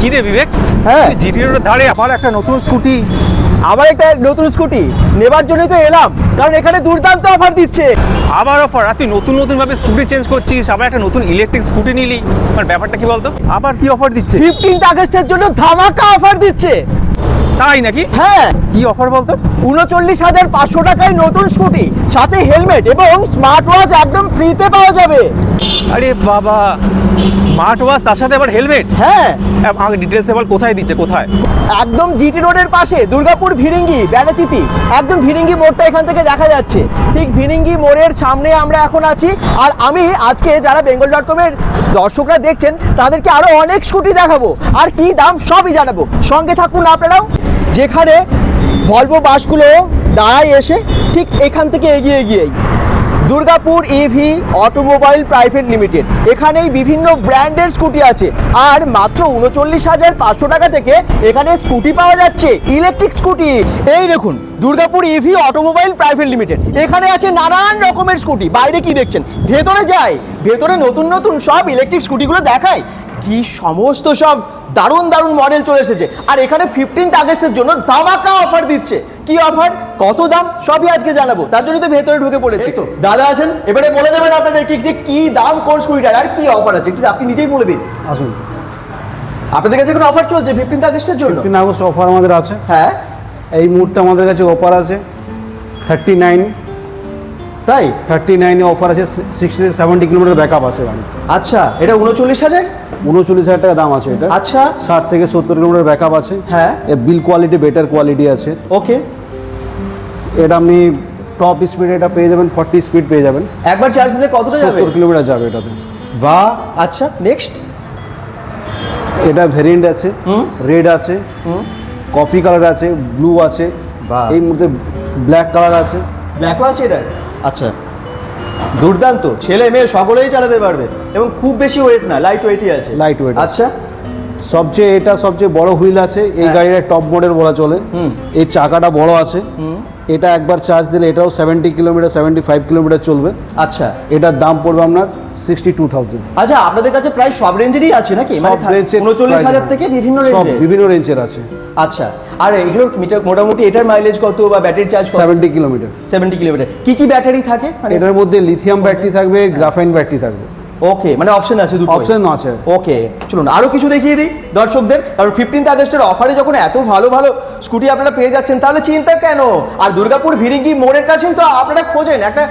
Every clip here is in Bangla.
কি রে বিবেক? হ্যাঁ। জিটি রোডের ধারে আমার একটা নতুন স্কুটি। আবার একটা নতুন স্কুটি। নেবার জন্যই তো এলাম। কারণ এখানে দুর্দান্ত অফার দিচ্ছে। আবার অফার আর তুই নতুন নতুন ভাবে স্কুটি চেঞ্জ করছিস আবার একটা নতুন ইলেকট্রিক স্কুটি নিলি। মানে ব্যাপারটা কি বলতো? আবার কি অফার দিচ্ছে? ফিফটিন্থ আগস্টের জন্য ধামাকা অফার দিচ্ছে। তাই নাকি? হ্যাঁ। কি অফার বলতো? উনচল্লিশ হাজার পাঁচশো টাকায় নতুন স্কুটি সাথে হেলমেট এবং স্মার্ট ওয়াচ একদম ফ্রিতে পাওয়া যাবে। আরে বাবা স্মার্ট ওয়াচ তার সাথে আবার হেলমেট হ্যাঁ। আমাকে ডিটেলস এবার কোথায় দিচ্ছে কোথায়? একদম জিটি রোডের পাশে দুর্গাপুর ভিরিঙ্গি ব্যানাচিতি একদম ভিরিঙ্গি মোড়টা এখান থেকে দেখা যাচ্ছে। ঠিক ভিরিঙ্গি মোড়ের সামনে আমরা এখন আছি। আর আমি আজকে যারা বেঙ্গল ডট কমের দর্শকরা দেখছেন তাদেরকে আরও অনেক স্কুটি দেখাবো। আর কি দাম সবই জানাব। সঙ্গে থাকুন আপনারাও। যেখানে ভলভো বাসগুলো দাঁড়ায় এসে ঠিক এখান থেকে এগিয়ে গিয়েই। Durgapur EV automobile private limited এখানেই বিভিন্ন ব্র্যান্ডের স্কুটি আছে। আর মাত্র উনচল্লিশ হাজার পাঁচশো টাকা থেকে এখানে স্কুটি পাওয়া যাচ্ছে, ইলেকট্রিক স্কুটি। এই দেখুন, Durgapur EV automobile private limited এখানে আছে নানান রকমের স্কুটি। বাইরে কি দেখছেন? ভেতরে যায়। ভেতরে নতুন নতুন সব ইলেকট্রিক স্কুটিগুলো দেখায়। কি সমস্ত সব দারুণ দারুণ মডেল চলে এসেছে। আর এখানে ফিফটিন্থ আগস্টের জন্য ধামাকা অফার দিচ্ছে। কি অফার কত দাম? সবই আজকে জানাব। তার জন্য তো ভেতরে ঢুকে পড়েছি। তো। দাদা আছেন এবারে বলে দেবেন আপনাদের কি যে কি দাম কোন স্কুটিটার আর কি অফার আছে? একটু আপনি নিজেই বলে দিন। আসুন। আপনাদের কাছে কোনো অফার চলছে ফিফটিন্থ আগস্টের জন্য? ফিফটিন আগস্ট অফার আমাদের আছে। হ্যাঁ। এই মুহূর্তে আমাদের কাছে অফার আছে থার্টি নাইন তাই? থার্টি নাইনে অফার আছে সিক্সটি সেভেন্টি কিলোমিটার ব্যাকআপ আছে গাড়ি আচ্ছা এটা উনচল্লিশ হাজার? উনচল্লিশ হাজার টাকা দাম আছে এটা। আচ্ছা। ষাট থেকে সত্তর কিলোমিটার ব্যাকআপ আছে। হ্যাঁ। বিল কোয়ালিটি বেটার কোয়ালিটি আছে। ওকে এটা আপনি টপ স্পিড এটা পেয়ে যাবেন ফর্টি স্পিড পেয়ে যাবেন। একবার চার্জ দিলে কতটা যাবে? সত্তর কিলোমিটার যাবে এটাতে। বাহ আচ্ছা নেক্সট এটা ভেরিয়েন্ট আছে হুম। রেড আছে কফি কালার আছে ব্লু আছে বাহ। এই মুহূর্তে ব্ল্যাক কালার আছে। ব্ল্যাকও আছে এটা আচ্ছা। দুর্দান্ত ছেলে মেয়ে সকলেই চালাতে পারবে। এবং খুব বেশি ওয়েট না লাইট ওয়েটই আছে। লাইট ওয়েট আচ্ছা। সবচেয়ে এটা সবচেয়ে বড় হুইল আছে এই হ্যাঁ। গাড়ির টপ মডেল বলা চলে। হুম। এই চাকাটা বড় আছে। এটা একবার চার্জ দিলে এটাও seventy kilometre seventy five kilometre চলবে। আচ্ছা। এটার দাম পড়বে আপনার সিক্সটি টু থাউজেন্ড আচ্ছা আপনাদের কাছে প্রায় সব রেঞ্জেরই আছে নাকি? মানে উনচল্লিশ হাজার থেকে বিভিন্ন সব বিভিন্ন রেঞ্জের আছে। আচ্ছা আর এগুলোর মিটার মোটামুটি এটার মাইলেজ কত বা battery charge seventy kilometre seventy kilometre কি কি ব্যাটারি থাকে? মানে এটার মধ্যে লিথিয়াম ব্যাটারি থাকবে গ্রাফাইন ব্যাটারি থাকবে। ওকে মানে অপশন আছে দুটো অপশন আছে। ওকে চলুন আরও কিছু দেখিয়ে দিই দর্শকদের। কারণ ফিফটিন্থ আগস্টের অফারে যখন এত ভালো ভালো স্কুটি আপনারা পেয়ে যাচ্ছেন তাহলে চিন্তা কেন? আর দুর্গাপুর ভিড়িঙ্গি মোড়ের কাছেই তো আপনারা খোঁজেন একটা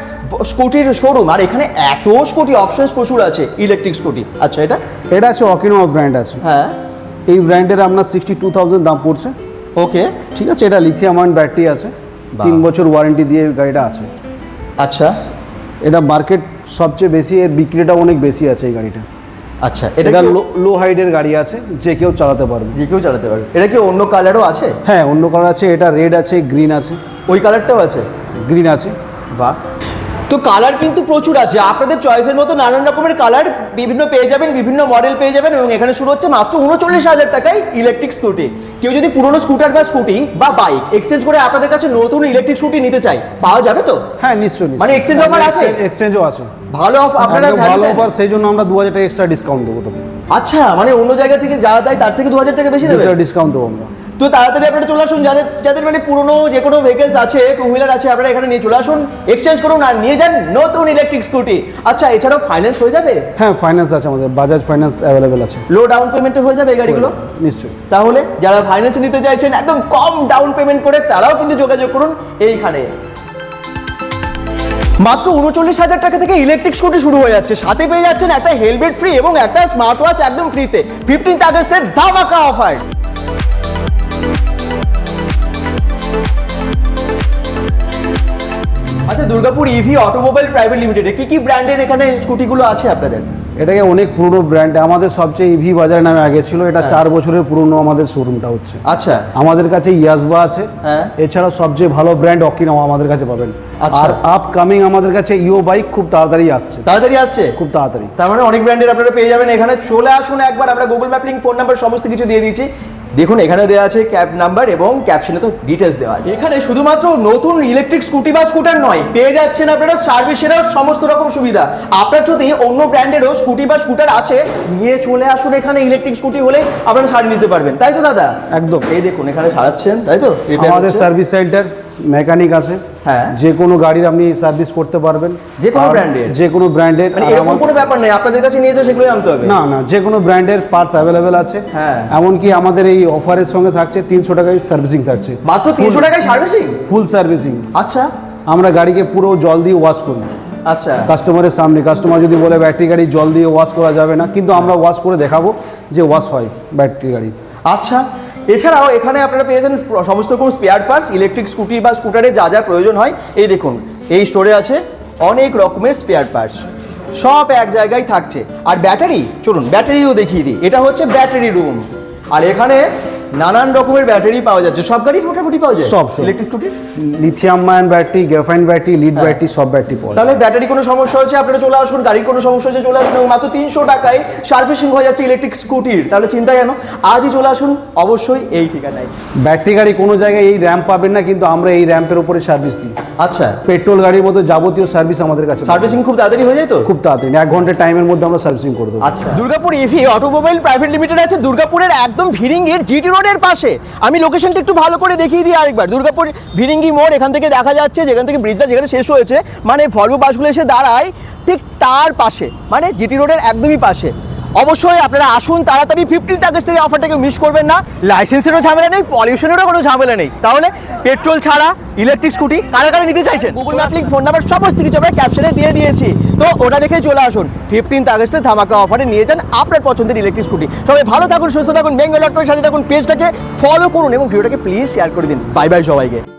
স্কুটির শোরুম আর এখানে এত স্কুটি অপশনস প্রচুর আছে ইলেকট্রিক স্কুটি আচ্ছা এটা? এটা আছে অকিনো ব্র্যান্ড আছে। হ্যাঁ। এই ব্র্যান্ডের আপনার সিক্সটি টু থাউজেন্ড দাম পড়ছে। ওকে ঠিক আছে এটা লিথিয়াম আয়ন ব্যাটারি আছে। তিন বছর ওয়ারেন্টি দিয়ে গাড়িটা আছে। আচ্ছা। এটা মার্কেট সবচেয়ে বেশি এর বিক্রিটা অনেক বেশি আছে এই গাড়িটা। আচ্ছা এটা লো লো হাইডের গাড়ি আছে যে কেউ চালাতে পারবে। যে কেউ চালাতে পারবে। এটা কি অন্য কালারও আছে? হ্যাঁ অন্য কালার আছে এটা রেড আছে গ্রিন আছে। ওই কালারটাও আছে? গ্রিন আছে। বাহ। তো কালার কিন্তু প্রচুর আছে। আপনাদের চয়েসের মতো নানান রকমের কালার বিভিন্ন পেয়ে যাবেন বিভিন্ন মডেল পেয়ে যাবেন এবং এখানে শুরু হচ্ছে মাত্র উনচল্লিশ হাজার টাকায় ইলেকট্রিক স্কুটি কেউ যদি পুরনো স্কুটার বা স্কুটি বা বাইক এক্সচেঞ্জ করে আপনাদের কাছে নতুন ইলেকট্রিক স্কুটি নিতে চাই পাওয়া যাবে তো? হ্যাঁ নিশ্চয়ই মানে exchange offer আছে? এক্সচেঞ্জও আছে। ভালো অফ আপনারা ভালো? অফার সেই জন্য আমরা দু হাজার টাকা এক্সট্রা ডিসকাউন্ট দেবো আচ্ছা মানে অন্য জায়গা থেকে যা দেয় তার থেকে দু হাজার টাকা বেশি দেবে ডিসকাউন্ট দেবো আমরা। তো তাড়াতাড়ি আপনারা চলে আসুন যাদের যাদের মানে পুরনো যে কোনো ভেহিকেলস আছে টু হুইলার আছে আপনারা এখানে নিয়ে চলে আসুন এক্সচেঞ্জ করুন আর নিয়ে যান নতুন ইলেকট্রিক স্কুটি আচ্ছা এছাড়াও ফাইন্যান্স হয়ে যাবে? হ্যাঁ ফাইন্যান্স আছে আমাদের বাজাজ ফাইন্যান্স অ্যাভেলেবেল আছে। লো ডাউন পেমেন্টে হয়ে যাবে এই গাড়িগুলো? নিশ্চয়ই। তাহলে যারা ফাইন্যান্স নিতে চাইছেন একদম কম ডাউন পেমেন্ট করে তারাও কিন্তু যোগাযোগ করুন এইখানে। মাত্র উনচল্লিশ হাজার টাকা থেকে ইলেকট্রিক স্কুটি শুরু হয়ে যাচ্ছে। সাথে পেয়ে যাচ্ছেন একটা হেলমেট ফ্রি এবং একটা স্মার্ট ওয়াচ একদম ফ্রিতে ফিফটিন্থ আগস্টের ধামাকা অফার আচ্ছা দুর্গাপুর ইভি অটোমোবাইল প্রাইভেট লিমিটেডে কি কি ব্র্যান্ডের এখানে স্কুটিগুলো আছে আপনাদের? এটাকে অনেক পুরনো ব্র্যান্ড আমাদের সবচেয়ে ইভি বাজার নামে আগে ছিল এটা চার বছরের পুরনো আমাদের শোরুমটা হচ্ছে। আচ্ছা। আমাদের কাছে ইয়াসবা আছে। হ্যাঁ। এছাড়া সবচেয়ে ভালো ব্র্যান্ড অকিনাও আমাদের কাছে পাবেন। আচ্ছা। আর আপকামিং আমাদের কাছে ইও বাইক খুব তাড়াতাড়ি আসছে। তাড়াতাড়ি আসছে? খুব তাড়াতাড়ি। তার মানে অনেক ব্র্যান্ডের আপনারা পেয়ে যাবেন। এখানে চলে আসুন একবার। আমরা Google map link phone number সমস্ত কিছু দিয়ে দিয়েছি। দেখুন এখানে দেওয়া আছে ক্যাব নাম্বার এবং ক্যাপশনে তো ডিটেলস দেওয়া আছে। এখানে শুধুমাত্র নতুন ইলেকট্রিক স্কুটি বা স্কুটার নয় পেয়ে যাচ্ছেন আপনারা সার্ভিসের সমস্ত রকম সুবিধা। আপনার যদি অন্য ব্র্যান্ডেরও স্কুটি বা স্কুটার আছে নিয়ে চলে আসুন এখানে ইলেকট্রিক স্কুটি হলে আপনারা সার্ভিস নিতে পারবেন। তাই তো দাদা? একদম। এই দেখুন এখানে সারাচ্ছেন তাই তো? আমাদের সার্ভিস সেন্টার মেকানিক আছে হ্যাঁ। যে কোনো গাড়ির আপনি সার্ভিস করতে পারবেন। যে কোনো brand-এর? যে কোনো ব্র্যান্ডের এরকম কোনো ব্যাপার নেই আপনাদের কাছে নিয়েছে সেগুলোই আনতে হবে। না না যে কোনো ব্র্যান্ডের পার্টস অ্যাভেলেবেল আছে। হ্যাঁ। এমনকি আমাদের এই অফারের সঙ্গে থাকছে তিনশো টাকায় সার্ভিসিং থাকছে। মাত্র তিনশো টাকায় সার্ভিসিং ফুল সার্ভিসিং আচ্ছা। আমরা গাড়িকে পুরো জল দিয়ে ওয়াশ করি। আচ্ছা। কাস্টমারের সামনে কাস্টমার যদি বলে ব্যাটারি গাড়ি জল দিয়ে ওয়াশ করা যাবে না কিন্তু আমরা ওয়াশ করে দেখাবো যে ওয়াশ হয় ব্যাটারি গাড়ি। আচ্ছা। এছাড়াও এখানে আপনারা পেয়েছেন সমস্ত রকম স্পেয়ার পার্টস ইলেকট্রিক স্কুটি বা স্কুটারে যা যা প্রয়োজন হয়। এই দেখুন, এই স্টোরে আছে অনেক রকমের স্পেয়ার পার্টস সব এক জায়গায় থাকছে। আর ব্যাটারি চলুন ব্যাটারিও দেখিয়ে দিই। এটা হচ্ছে ব্যাটারি রুম আর এখানে নানান রকমের ব্যাটারি পাওয়া যাচ্ছে। সব গাড়ি মোটামুটি পাওয়া যায়? সব। Electric scooty lithium ion battery graphene battery lead. Battery সব ব্যাটারি পাওয়া। তাহলে ব্যাটারি কোনো সমস্যা হচ্ছে? আপনারা চলে আসুন গাড়ির কোনো সমস্যা হচ্ছে চলে আসুন মাত্র তিনশো টাকায় সার্ভিসিং হয়ে যাচ্ছে ইলেকট্রিক স্কুটির তাহলে চিন্তা কেন? আজই চলে আসুন অবশ্যই এই ঠিকানায়। ব্যাটারি গাড়ি কোনো জায়গায় এই র্যাম্প পাবেন না কিন্তু আমরা এই র্যাম্পের উপরে সার্ভিস দিই। আচ্ছা। পেট্রোল গাড়ির মতো যাবতীয় সার্ভিস আমাদের কাছে সার্ভিসিং খুব তাড়াতাড়ি হয়ে যায় তো? খুব তাড়াতাড়ি। এক ঘণ্টার টাইমের মধ্যে আমরা সার্ভিসিং করে দেবো। আচ্ছা। Durgapur EV automobile private limited আছে। দুর্গাপুরের একদম ভিরিঙ্গির জিটি রোডের পাশে। আমি লোকেশনটা একটু ভালো করে দেখিয়ে দিই আরেকবার। দুর্গাপুর ভিরিঙ্গি মোড়, এখান থেকে দেখা যাচ্ছে, যেখান থেকে ব্রিজটা যেখানে শেষ হয়েছে মানে ভলভো বাসগুলো এসে দাঁড়ায়, ঠিক তার পাশে মানে জিটি রোডের একদমই পাশে। অবশ্যই আপনারা আসুন তাড়াতাড়ি ফিফটিন আগস্টের এই অফারটাকে মিস করবেন না। লাইসেন্সেরও ঝামেলা নেই পলিউশনেরও কোনো ঝামেলা নেই। তাহলে পেট্রোল ছাড়া ইলেকট্রিক স্কুটি কারা কারা নিতে চাইছেন? Google map link phone number সমস্ত কিছু আমরা ক্যাপশনে দিয়ে দিয়েছি। তো ওটা দেখে চলে আসুন। ফিফটিন্থ আগস্টের ধামাকা অফারে নিয়ে যান আপনার পছন্দের ইলেকট্রিক স্কুটি সবাই ভালো থাকুন সুস্থ থাকুন বেঙ্গল ডক্টরের সাথে থাকুন পেজটাকে ফলো করুন এবং ভিডিওটাকে প্লিজ শেয়ার করে দিন। বাই বাই সবাইকে।